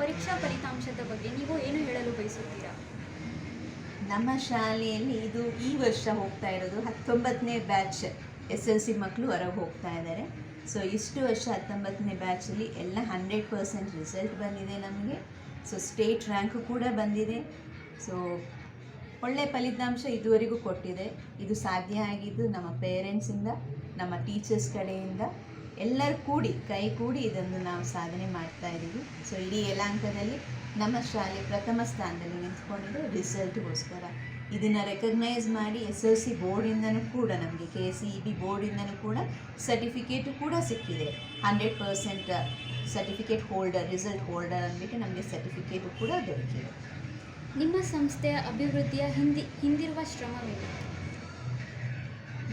ಪರೀಕ್ಷಾ ಫಲಿತಾಂಶದ ಬಗ್ಗೆ ನೀವು ಏನು ಹೇಳಲು ಬಯಸುತ್ತೀರಾ? ನಮ್ಮ ಶಾಲೆಯಲ್ಲಿ ಇದು ಈ ವರ್ಷ ಹೋಗ್ತಾ ಇರೋದು ಹತ್ತೊಂಬತ್ತನೇ ಬ್ಯಾಚ್ ಎಸ್ ಎಲ್ ಸಿ ಮಕ್ಕಳು ಹೊರಗೆ ಹೋಗ್ತಾ ಇದ್ದಾರೆ ಸೊ ಇಷ್ಟು ವರ್ಷ ಹತ್ತೊಂಬತ್ತನೇ ಬ್ಯಾಚಲ್ಲಿ ಎಲ್ಲ ಹಂಡ್ರೆಡ್ ಪರ್ಸೆಂಟ್ ರಿಸಲ್ಟ್ ಬಂದಿದೆ ನಮಗೆ. ಸೊ ಸ್ಟೇಟ್ ರ್ಯಾಂಕು ಕೂಡ ಬಂದಿದೆ. ಸೊ ಒಳ್ಳೆ ಫಲಿತಾಂಶ ಇದುವರೆಗೂ ಕೊಟ್ಟಿದೆ. ಇದು ಸಾಧ್ಯ ಆಗಿದ್ದು ನಮ್ಮ ಪೇರೆಂಟ್ಸಿಂದ ನಮ್ಮ ಟೀಚರ್ಸ್ ಕಡೆಯಿಂದ. ಎಲ್ಲರೂ ಕೂಡಿ, ಕೈ ಕೂಡಿ ಇದನ್ನು ನಾವು ಸಾಧನೆ ಮಾಡ್ತಾ ಇದ್ದೀವಿ ಸೊ ಇಡೀ ಯಲಾಂಕದಲ್ಲಿ ನಮ್ಮ ಶಾಲೆ ಪ್ರಥಮ ಸ್ಥಾನದಲ್ಲಿ ನಿಂತ್ಕೊಂಡಿದೆ ರಿಸಲ್ಟ್ಗೋಸ್ಕರ ಇದನ್ನು ರೆಕಗ್ನೈಸ್ ಮಾಡಿ ಎಸ್ ಎಲ್ ಸಿ ಬೋರ್ಡಿಂದನೂ ಕೂಡ ನಮಗೆ ಕೆ ಸಿ ಇ ಬಿ ಬೋರ್ಡಿಂದನೂ ಕೂಡ ಸರ್ಟಿಫಿಕೇಟು ಕೂಡ ಸಿಕ್ಕಿದೆ. Hundred percent certificate holder result holder ಅಂದ್ಬಿಟ್ಟು ನಮಗೆ ಸರ್ಟಿಫಿಕೇಟು ಕೂಡ ದೊರಕಿದೆ. ನಿಮ್ಮ ಸಂಸ್ಥೆಯ ಅಭಿವೃದ್ಧಿಯ ಹಿಂದಿ, ಹಿಂದಿರುವ ಶ್ರಮವೇನು?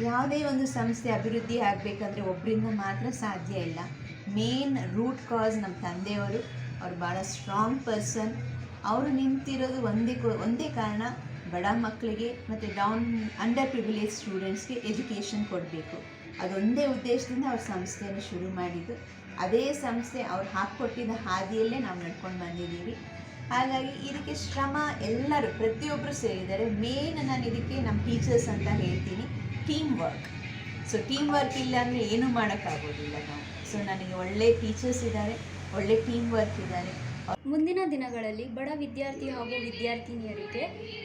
ಯಾವುದೇ ಒಂದು ಸಂಸ್ಥೆ ಅಭಿವೃದ್ಧಿ ಆಗಬೇಕಂದ್ರೆ ಒಬ್ಬರಿಂದ ಮಾತ್ರ ಸಾಧ್ಯ ಇಲ್ಲ. ಮೇನ್ ರೂಟ್ ಕಾಸ್ ನಮ್ಮ ತಂದೆಯವರು, ಅವ್ರು ಭಾಳ ಸ್ಟ್ರಾಂಗ್ ಪರ್ಸನ್ ಅವರು ನಿಂತಿರೋದು ಒಂದೇ ಒಂದೇ ಕಾರಣ, ಬಡ ಮಕ್ಕಳಿಗೆ ಮತ್ತು ಡೌನ್ ಅಂಡರ್ ಪ್ರಿವಿಲೇಜ್ ಸ್ಟೂಡೆಂಟ್ಸ್ಗೆ ಎಜುಕೇಷನ್ ಕೊಡಬೇಕು. ಅದೊಂದೇ ಉದ್ದೇಶದಿಂದ ಅವ್ರ ಸಂಸ್ಥೆಯನ್ನು ಶುರು ಮಾಡಿದ್ದು. ಅದೇ ಸಂಸ್ಥೆ ಅವ್ರು ಹಾಕ್ಕೊಟ್ಟಿದ್ದ ಹಾದಿಯಲ್ಲೇ ನಾವು ನಡ್ಕೊಂಡು ಬಂದಿದ್ದೀವಿ. ಹಾಗಾಗಿ ಇದಕ್ಕೆ ಶ್ರಮ ಎಲ್ಲರೂ ಪ್ರತಿಯೊಬ್ಬರು ಸೇರಿದ್ದಾರೆ. ಮೇನ್ ನಾನು ಇದಕ್ಕೆ ನಮ್ಮ ಟೀಚರ್ಸ್ ಅಂತ ಹೇಳ್ತೀನಿ. Team work so team work ಇಲ್ಲ ಅಂದರೆ ಏನೂ ಮಾಡೋಕ್ಕಾಗೋದಿಲ್ಲ ನಾವು. ಸೊ ನನಗೆ ಒಳ್ಳೆ ಟೀಚರ್ಸ್ ಇದ್ದಾರೆ ಒಳ್ಳೆ ಟೀಮ್ ವರ್ಕ್ ಇದ್ದಾರೆ. ಮುಂದಿನ ದಿನಗಳಲ್ಲಿ ಬಡ ವಿದ್ಯಾರ್ಥಿ ಹಾಗೂ ವಿದ್ಯಾರ್ಥಿನಿಯರಿಗೆ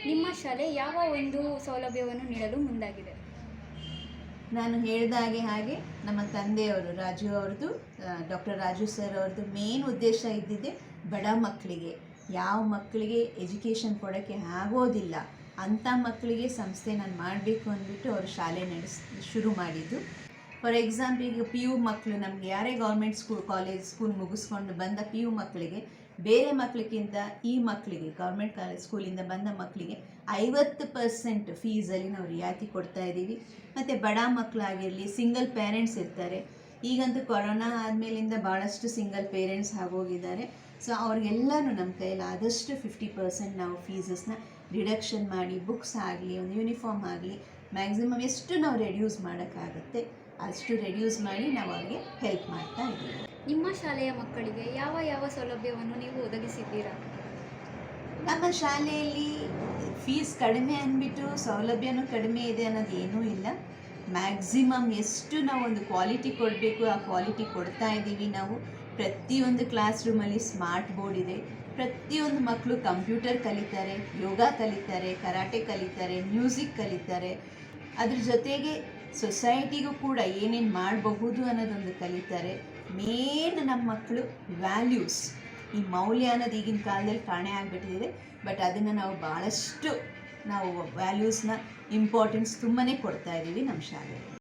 ನಿಮ್ಮ ಶಾಲೆ ಯಾವ ಒಂದು ಸೌಲಭ್ಯವನ್ನು ನೀಡಲು ಮುಂದಾಗಿದೆ? ನಾನು ಹೇಳಿದಾಗೆ ಹಾಗೆ ನಮ್ಮ ತಂದೆಯವರು ರಾಜು ಅವ್ರದ್ದು ಡಾಕ್ಟರ್ ರಾಜು ಸರ್ ಅವ್ರದ್ದು ಮೇನ್ ಉದ್ದೇಶ ಇದ್ದಿದ್ದೆ ಬಡ ಮಕ್ಕಳಿಗೆ. ಯಾವ ಮಕ್ಕಳಿಗೆ ಎಜುಕೇಷನ್ ಕೊಡೋಕ್ಕೆ ಆಗೋದಿಲ್ಲ. ಅಂಥ ಮಕ್ಕಳಿಗೆ ಸಂಸ್ಥೆ ನಾನು ಮಾಡಬೇಕು ಅಂದ್ಬಿಟ್ಟು ಅವರು ಶಾಲೆ ನಡೆಸ್, ಶುರು ಮಾಡಿದ್ದು. ಫಾರ್ ಎಕ್ಸಾಂಪಲ್ ಈಗ ಪಿ ಯು ಮಕ್ಕಳು ನಮಗೆ ಯಾರೇ ಗೌರ್ಮೆಂಟ್ ಸ್ಕೂಲ್ ಕಾಲೇಜ್ ಸ್ಕೂಲ್ ಮುಗಿಸ್ಕೊಂಡು ಬಂದ ಪಿ ಯು ಮಕ್ಕಳಿಗೆ, ಬೇರೆ ಮಕ್ಕಳಿಗಿಂತ ಈ ಮಕ್ಕಳಿಗೆ ಗೌರ್ಮೆಂಟ್ ಕಾಲೇಜ್ ಸ್ಕೂಲಿಂದ ಬಂದ ಮಕ್ಕಳಿಗೆ ಐವತ್ತು ಪರ್ಸೆಂಟ್ ಫೀಸಲ್ಲಿ ನಾವು ರಿಯಾಯಿತಿ ಕೊಡ್ತಾ ಇದ್ದೀವಿ. ಮತ್ತು ಬಡ ಮಕ್ಕಳಾಗಿರಲಿ ಸಿಂಗಲ್ ಪೇರೆಂಟ್ಸ್ ಇರ್ತಾರೆ. ಈಗಂತೂ ಕೊರೋನಾ ಆದಮೇಲಿಂದ ಭಾಳಷ್ಟು ಸಿಂಗಲ್ ಪೇರೆಂಟ್ಸ್ ಆಗೋಗಿದ್ದಾರೆ. ಸೊ ಅವ್ರಿಗೆಲ್ಲನೂ ನಮ್ಮ ಕೈಯಲ್ಲಿ ಆದಷ್ಟು ಫಿಫ್ಟಿ ಪರ್ಸೆಂಟ್ ನಾವು ಫೀಸಸ್ನ ರಿಡಕ್ಷನ್ ಮಾಡಿ ಬುಕ್ಸ್ ಆಗಲಿ ಒಂದು ಯೂನಿಫಾರ್ಮ್ ಆಗಲಿ ಮ್ಯಾಕ್ಸಿಮಮ್ ಎಷ್ಟು ನಾವು ರೆಡ್ಯೂಸ್ ಮಾಡೋಕ್ಕಾಗುತ್ತೆ ಅಷ್ಟು ರೆಡ್ಯೂಸ್ ಮಾಡಿ ನಾವು ಅವ್ರಿಗೆ ಹೆಲ್ಪ್ ಮಾಡ್ತಾ ಇದ್ದೀವಿ. ನಿಮ್ಮ ಶಾಲೆಯ ಮಕ್ಕಳಿಗೆ ಯಾವ ಯಾವ ಸೌಲಭ್ಯವನ್ನು ನೀವು ಒದಗಿಸಿದ್ದೀರಾ? ನಮ್ಮ ಶಾಲೆಯಲ್ಲಿ ಫೀಸ್ ಕಡಿಮೆ ಅಂದ್ಬಿಟ್ಟು ಸೌಲಭ್ಯನೂ ಕಡಿಮೆ ಇದೆ ಅನ್ನೋದು ಏನೂ ಇಲ್ಲ. ಮ್ಯಾಕ್ಸಿಮಮ್ ಎಷ್ಟು ನಾವು ಒಂದು ಕ್ವಾಲಿಟಿ ಕೊಡಬೇಕು ಆ ಕ್ವಾಲಿಟಿ ಕೊಡ್ತಾ ಇದ್ದೀವಿ ನಾವು. ಪ್ರತಿಯೊಂದು ಕ್ಲಾಸ್ ರೂಮಲ್ಲಿ ಸ್ಮಾರ್ಟ್ ಬೋರ್ಡ್ ಇದೆ. ಪ್ರತಿಯೊಂದು ಮಕ್ಕಳು ಕಂಪ್ಯೂಟರ್ ಕಲಿತಾರೆ ಯೋಗ ಕಲಿತಾರೆ ಕರಾಟೆ ಕಲಿತಾರೆ ಮ್ಯೂಸಿಕ್ ಕಲಿತಾರೆ. ಅದ್ರ ಜೊತೆಗೆ ಸೊಸೈಟಿಗೂ ಕೂಡ ಏನೇನು ಮಾಡಬಹುದು ಅನ್ನೋದೊಂದು ಕಲಿತಾರೆ. ಮೇನ್ ನಮ್ಮ ಮಕ್ಕಳು ವ್ಯಾಲ್ಯೂಸ್ ಈ ಮೌಲ್ಯ ಅನ್ನೋದು ಈಗಿನ ಕಾಲದಲ್ಲಿ ಕಾಣೆ ಆಗಿಬಿಟ್ಟಿದೆ. ಬಟ್ ಅದನ್ನು ನಾವು ಭಾಳಷ್ಟು ನಾವು ವ್ಯಾಲ್ಯೂಸ್ನ ಇಂಪಾರ್ಟೆನ್ಸ್ ತುಂಬಾ ಕೊಡ್ತಾ ಇದ್ದೀವಿ ನಮ್ಮ ಶಾಲೆಯಲ್ಲಿ.